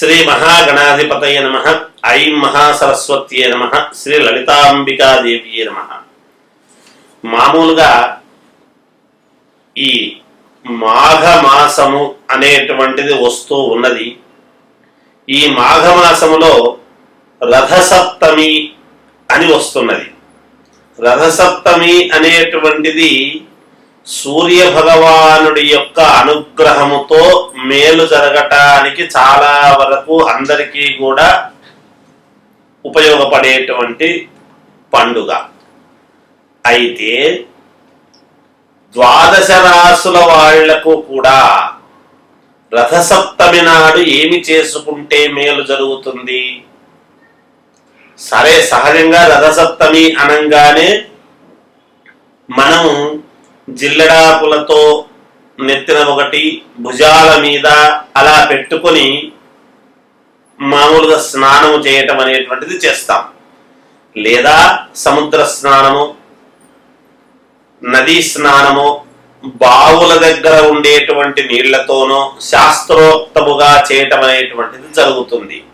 శ్రీ మహాగణాధిపతయ నమ. ఐం మహాసరస్వత్యే నమ. శ్రీ లలితాంబికాదేవియే నమ. మామూలుగా ఈ మాఘమాసము అనేటువంటిది వస్తూ ఉన్నది. ఈ మాఘమాసములో రథసప్తమి అని వస్తున్నది. రథసప్తమి అనేటువంటిది సూర్య భగవానుడి యొక్క అనుగ్రహముతో మేలు జరగటానికి చాలా వరకు అందరికీ కూడా ఉపయోగపడేటువంటి పండుగ. అయితే ద్వాదశ రాసుల వాళ్ళకు కూడా రథసప్తమి నాడు ఏమి చేసుకుంటే మేలు జరుగుతుంది? సరే సహజంగా రథసప్తమి అనంగానే మనం జిల్లడాపులతో నెత్తిన ఒకటి భుజాల మీద అలా పెట్టుకొని మామూలుగా స్నానము చేయటం అనేటువంటిది చేస్తాం. లేదా సముద్ర స్నానము నదీ స్నానము బావుల దగ్గర ఉండేటువంటి నీళ్ళతోనో శాస్త్రోక్తముగా చేయటం అనేటువంటిది జరుగుతుంది.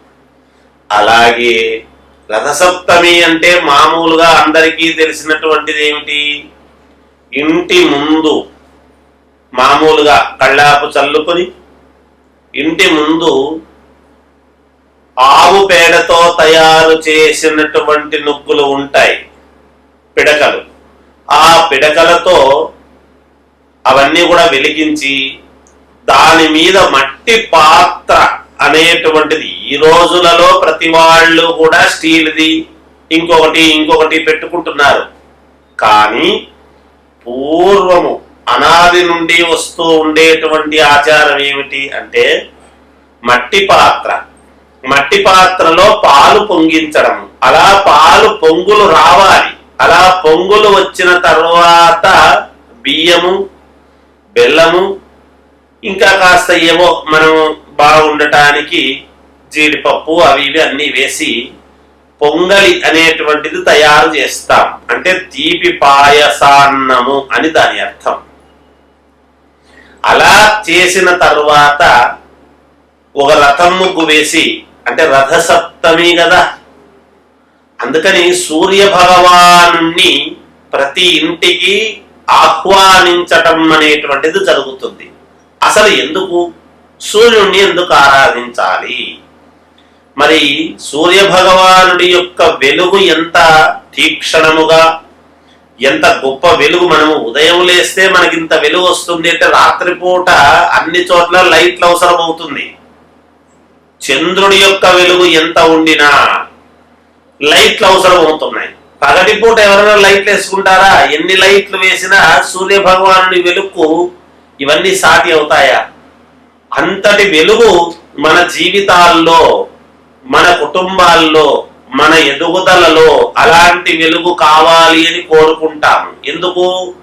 అలాగే రథసప్తమి అంటే మామూలుగా అందరికీ తెలిసినటువంటిది ఏమిటి? ఇంటి ముందు మామూలుగా కళ్ళాపు చల్లుకొని ఇంటి ముందు ఆవు పేడతో తయారు చేసినటువంటి నుగ్గులు ఉంటాయి పిడకలు. ఆ పిడకలతో అవన్నీ కూడా వెలిగించి దాని మీద మట్టి పాత్ర అనేటువంటిది. ఈ రోజులలో ప్రతి వాళ్ళు కూడా స్టీల్ది ఇంకొకటి ఇంకొకటి పెట్టుకుంటున్నారు. కానీ పూర్వము అనాది నుండి వస్తూ ఉండేటువంటి ఆచారం ఏమిటి అంటే మట్టి పాత్ర. మట్టి పాత్రలో పాలు పొంగించడం అలా పాలు పొంగులు రావాలి. అలా పొంగులు వచ్చిన తర్వాత బియ్యము బెల్లము ఇంకా కాస్త ఏవో మనం బాగుండటానికి జీడిపప్పు అవి ఇవి అన్నీ వేసి పొంగలి అనేటువంటిది తయారు చేస్తాం. అంటే తీపి పాయసాన్నము అని దాని అర్థం. అలా చేసిన తరువాత ఒక రథం ముగ్గు వేసి అంటే రథసప్తమి కదా అందుకని సూర్య భగవాను ప్రతి ఇంటికి ఆహ్వానించటం అనేటువంటిది జరుగుతుంది. అసలు ఎందుకు? సూర్యుణ్ణి ఎందుకు ఆరాధించాలి? మరి సూర్య భగవానుడి యొక్క వెలుగు ఎంత తీక్షణముగా ఎంత గొప్ప వెలుగు మనము ఉదయం లేస్తే మనకి ఇంత వెలుగు వస్తుంది అంటే రాత్రిపూట అన్ని చోట్ల లైట్లు అవసరం అవుతుంది చంద్రుడి యొక్క వెలుగు ఎంత ఉండినా లైట్లు అవసరం అవుతున్నాయి పగటిపూట ఎవరైనా లైట్లు వేసుకుంటారా? ఎన్ని లైట్లు వేసినా సూర్య భగవానుడి వెలుగు ఇవన్నీ సాటి అవుతాయా? అంతటి వెలుగు మన జీవితాల్లో మన కుటుంబాల్లో మన ఎదుగుదలలో అలాంటి వెలుగు కావాలి అని కోరుకుంటాము. ఎందుకు?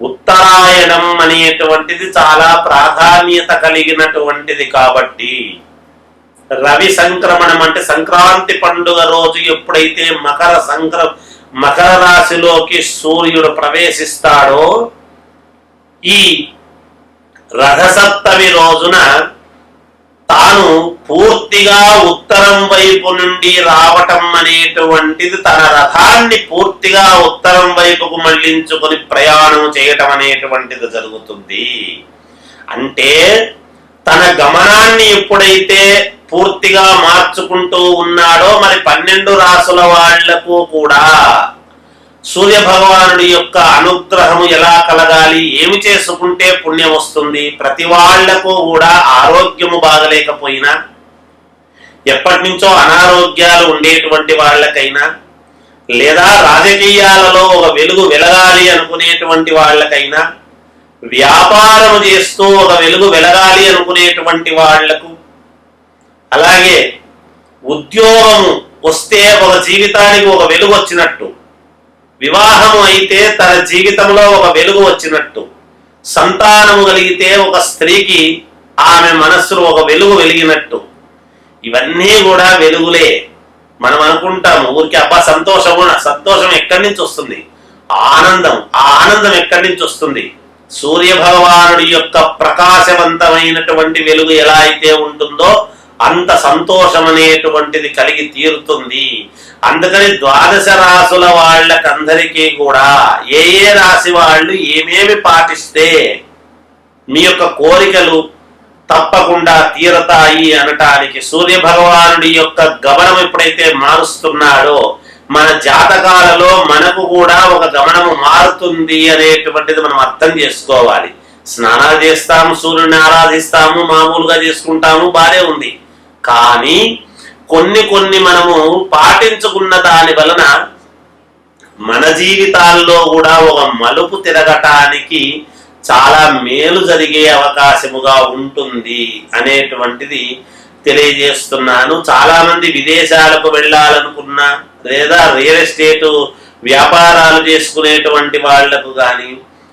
ఉత్తరాయణం అనేటువంటిది చాలా ప్రాధాన్యత కలిగినటువంటిది కాబట్టి. రవి సంక్రమణం అంటే సంక్రాంతి పండుగ రోజు ఎప్పుడైతే మకర సంక్ర మకర రాశిలోకి సూర్యుడు ప్రవేశిస్తాడో ఈ రథసప్తమి రోజున తాను పూర్తిగా ఉత్తరం వైపు నుండి రావటం అనేటువంటిది తన రథాన్ని పూర్తిగా ఉత్తరం వైపుకు మళ్ళించుకొని ప్రయాణం చేయటం అనేటువంటిది జరుగుతుంది. అంటే తన గమనాన్ని ఎప్పుడైతే పూర్తిగా మార్చుకుంటూ ఉన్నాడో మరి పన్నెండు రాసుల వాళ్ళకు కూడా సూర్య భగవానుడి యొక్క అనుగ్రహము ఎలా కలగాలి ఏమి చేసుకుంటే పుణ్యం వస్తుంది ప్రతి వాళ్ళకు కూడా ఆరోగ్యము బాగలేకపోయినా ఎప్పటి నుంచో అనారోగ్యాలు ఉండేటువంటి వాళ్ళకైనా లేదా రాజకీయాలలో ఒక వెలుగు వెలగాలి అనుకునేటువంటి వాళ్ళకైనా వ్యాపారం చేస్తూ ఒక వెలుగు వెలగాలి అనుకునేటువంటి వాళ్ళకు అలాగే ఉద్యోగము వస్తే ఒక జీవితానికి ఒక వెలుగు వచ్చినట్టు వివాహము అయితే తన జీవితంలో ఒక వెలుగు వచ్చినట్టు సంతానము కలిగితే ఒక స్త్రీకి ఆమె మనస్సులో ఒక వెలుగు వెలిగినట్టు. ఇవన్నీ కూడా వెలుగులే. మనం అనుకుంటాము ఊరికి అబ్బా సంతోషము సంతోషం ఎక్కడి నుంచి వస్తుంది? ఆనందం ఆ ఆనందం ఎక్కడి నుంచి వస్తుంది? సూర్య భగవానుడి యొక్క ప్రకాశవంతమైనటువంటి వెలుగు ఎలా అయితే ఉంటుందో అంత సంతోషం అనేటువంటిది కలిగి తీరుతుంది. అందుకని ద్వాదశ రాసుల వాళ్ళకందరికీ కూడా ఏ ఏ రాశి వాళ్ళు ఏమేమి పాటిస్తే మీ యొక్క కోరికలు తప్పకుండా తీరతాయి అనటానికి సూర్య భగవానుడి యొక్క గమనం ఎప్పుడైతే మారుస్తున్నాడో మన జాతకాలలో మనకు కూడా ఒక గమనము మారుతుంది అనేటువంటిది మనం అర్థం చేసుకోవాలి. స్నానాలు చేస్తాము సూర్యుని ఆరాధిస్తాము మామూలుగా చేసుకుంటాము బానే ఉంది. కానీ కొన్ని కొన్ని మనము పాటించుకున్న దాని వలన మన జీవితాల్లో కూడా ఒక మలుపు తిరగటానికి చాలా మేలు జరిగే అవకాశముగా ఉంటుంది అనేటువంటిది తెలియజేస్తున్నాను. చాలా మంది విదేశాలకు వెళ్ళాలనుకున్నా లేదా రియల్ ఎస్టేట్ వ్యాపారాలు చేసుకునేటువంటి వాళ్ళకు కానీ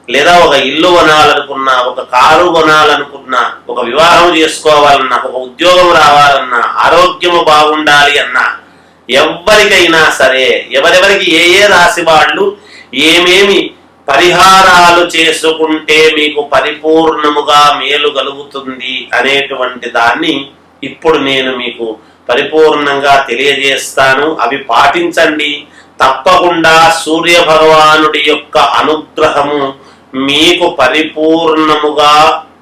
లేదా ఒక ఇల్లు కొనాలనుకున్నా ఒక కారు కొనాలనుకున్నా ఒక వివాహం చేసుకోవాలన్నా ఒక ఉద్యోగం రావాలన్నా ఆరోగ్యము బాగుండాలి అన్నా ఎవరికైనా సరే ఎవరెవరికి ఏ ఏ రాశి వాళ్ళు ఏమేమి పరిహారాలు చేసుకుంటే మీకు పరిపూర్ణముగా మేలు కలుగుతుంది అనేటువంటి దాన్ని ఇప్పుడు నేను మీకు పరిపూర్ణంగా తెలియజేస్తాను. అవి పాటించండి. తప్పకుండా సూర్య భగవానుడి యొక్క అనుగ్రహము మీకు పరిపూర్ణముగా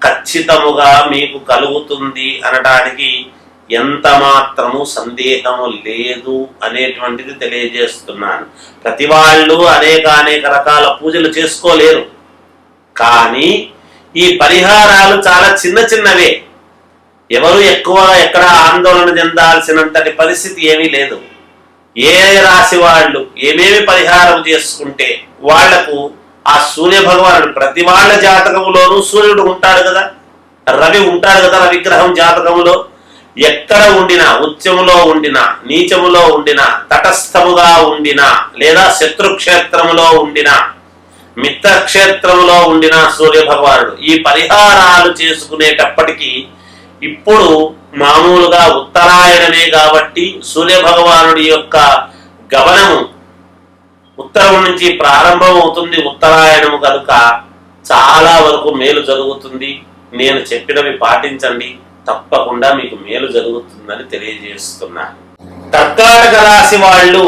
ఖచ్చితముగా మీకు కలుగుతుంది అనడానికి ఎంత మాత్రము సందేహము లేదు అనేటువంటిది తెలియజేస్తున్నాను. ప్రతి వాళ్ళు అనేక అనేక రకాల పూజలు చేసుకోలేరు. కానీ ఈ పరిహారాలు చాలా చిన్న చిన్నవే. ఎవరు ఎక్కువ ఎక్కడ ఆందోళన చెందాల్సినంతటి పరిస్థితి ఏమీ లేదు. ఏ రాశి వాళ్ళు ఏమేమి పరిహారం చేసుకుంటే వాళ్ళకు ఆ సూర్య భగవానుడు ప్రతి వాళ్ళ జాతకంలోనూ సూర్యుడు ఉంటాడు కదా. రవి ఉంటాడు కదా రవిగ్రహం జాతకంలో ఎక్కడ ఉండినా ఉత్యములో ఉండినా నీచములో ఉండినా తటస్థముగా ఉండినా లేదా శత్రుక్షేత్రములో ఉండినా మిత్రక్షేత్రములో ఉండిన సూర్య భగవానుడు ఈ పరిహారాలు చేసుకునేటప్పటికీ ఇప్పుడు మామూలుగా ఉత్తరాయణమే కాబట్టి సూర్య భగవానుడి యొక్క గమనము ఉత్తరం నుంచి ప్రారంభం అవుతుంది ఉత్తరాయణము కనుక చాలా వరకు మేలు జరుగుతుంది. నేను చెప్పినవి పాటించండి. తప్పకుండా మీకు మేలు జరుగుతుందని తెలియజేస్తున్నాను కర్కాటక రాశి వాళ్ళు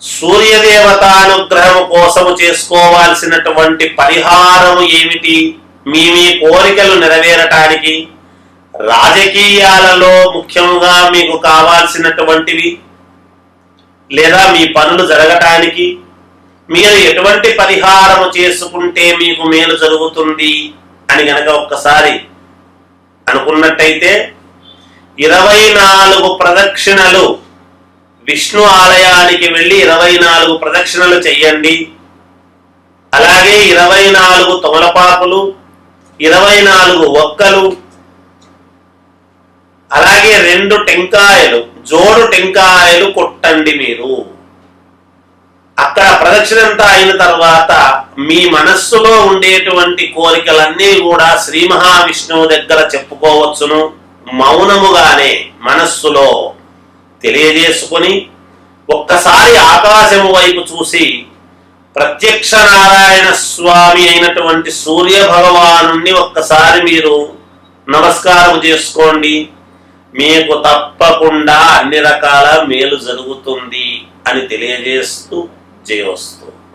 సూర్యదేవతానుగ్రహం కోసము చేసుకోవాల్సినటువంటి పరిహారం ఏమిటి? మీ మీ కోరికలు నెరవేరటానికి రాజకీయాలలో ముఖ్యంగా మీకు కావాల్సినటువంటివి లేదా మీ పనులు జరగటానికి మీరు ఎటువంటి పరిహారము చేసుకుంటే మీకు మేలు జరుగుతుంది? అని గనక ఒక్కసారి అనుకున్నట్టయితే ఇరవై నాలుగు ప్రదక్షిణలు విష్ణు ఆలయానికి వెళ్ళి ఇరవై నాలుగు ప్రదక్షిణలు చెయ్యండి. అలాగే ఇరవై నాలుగు తమలపాకులు ఇరవై నాలుగు ఒక్కలు అలాగే రెండు టెంకాయలు జోడు టెంకాయలు కొట్టండి మీరు. అక్కడ ప్రదక్షిణంతా అయిన తర్వాత మీ మనస్సులో ఉండేటువంటి కోరికలన్నీ కూడా శ్రీ మహావిష్ణువు దగ్గర చెప్పుకోవచ్చును. మౌనముగానే మనస్సులో తెలియజేసుకుని ఒక్కసారి ఆకాశము వైపు చూసి ప్రత్యక్ష నారాయణ స్వామి అయినటువంటి సూర్య భగవాను ఒక్కసారి మీరు నమస్కారం చేసుకోండి. మీకు తప్పకుండా అన్ని రకాల మేలు జరుగుతుంది అని తెలియజేస్తూ JOS と